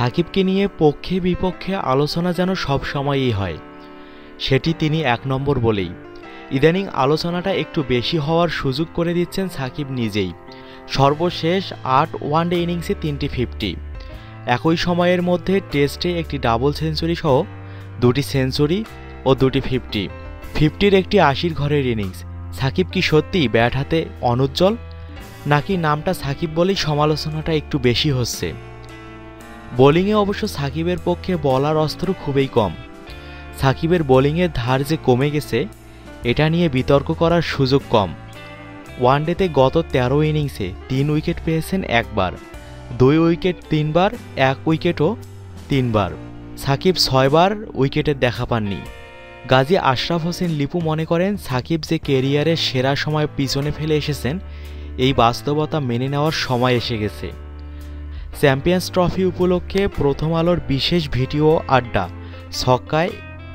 সাকিবকে নিয়ে পক্ষে বিপক্ষে আলোচনা যেন সব সময়ই হয়। সেটি তিনি এক নম্বর বলেই। ইদানিং আলোচনাটা একটু বেশি হওয়ার সুযোগ করে দিচ্ছেন সাকিব নিজেই। সর্বশেষ আট ওয়ানডে ইনিংসে তিনটি ফিফটি। একই সময়ের মধ্যে টেস্টে একটি ডাবল সেঞ্চুরি সহ দুটি সেঞ্চুরি ও দুটি ফিফটি। ফিফটির একটি আশির ঘরের ইনিংস। সাকিব কি সত্যিই ব্যাট হাতে অনুজ্জ্বল? নাকি নামটা সাকিব বলেই সমালোচনাটা একটু বেশি হচ্ছে? বোলিংয়ে অবশ্য সাকিবের পক্ষে বলার অস্ত্র খুবই কম। সাকিবের বোলিংয়ের ধার যে কমে গেছে, এটা নিয়ে বিতর্ক করার সুযোগ কম। ওয়ানডেতে গত তেরো ইনিংসে তিন উইকেট পেয়েছেন একবার, দুই উইকেট তিনবার, এক উইকেটও তিনবার। সাকিব ছয়বার উইকেটের দেখা পাননি। গাজী আশরাফ হোসেন লিপু মনে করেন, সাকিব যে কেরিয়ারের সেরা সময় পিছনে ফেলে এসেছেন, এই বাস্তবতা মেনে নেওয়ার সময় এসে গেছে। চ্যাম্পিয়ন্স ট্রফি উপলক্ষে প্রথম আলোর বিশেষ ভিডিও আড্ডা। ছক্কায়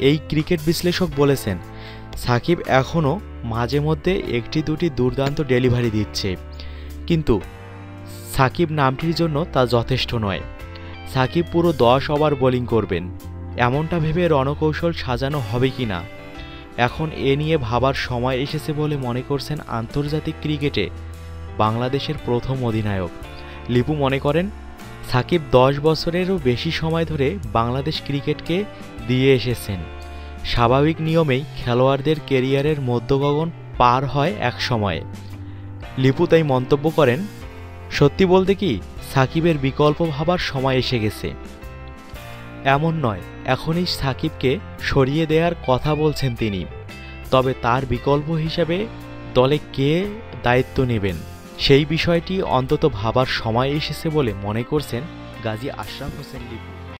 এই ক্রিকেট বিশ্লেষক বলেছেন, সাকিব এখনও মাঝে মধ্যে একটি দুটি দুর্দান্ত ডেলিভারি দিচ্ছে। কিন্তু সাকিব নামটির জন্য তা যথেষ্ট নয়। সাকিব পুরো দশ ওভার বোলিং করবেন। এমনটা ভেবে রণকৌশল সাজানো হবে কি না? এখন এ নিয়ে ভাবার সময় এসেছে বলে মনে করছেন আন্তর্জাতিক ক্রিকেটে বাংলাদেশের প্রথম অধিনায়ক। লিপু মনে করেন সাকিব দশ বছরেরও বেশি সময় ধরে বাংলাদেশ ক্রিকেটকে দিয়ে এসেছেন। স্বাভাবিক নিয়মেই খেলোয়াড়দের কেরিয়ারের মধ্যগগন পার হয় এক সময়ে। লিপু তাই মন্তব্য করেন, সত্যি বলতে কি, সাকিবের বিকল্প ভাবার সময় এসে গেছে। এমন নয়, এখনই সাকিবকে সরিয়ে দেওয়ার কথা বলছেন তিনি। তবে তার বিকল্প হিসেবে দলে কে দায়িত্ব নেবেন? সেই বিষয়টি অন্তত ভাবার সময় এসেছে বলে মনে করছেন গাজী আশরাফ হোসেন লিপু।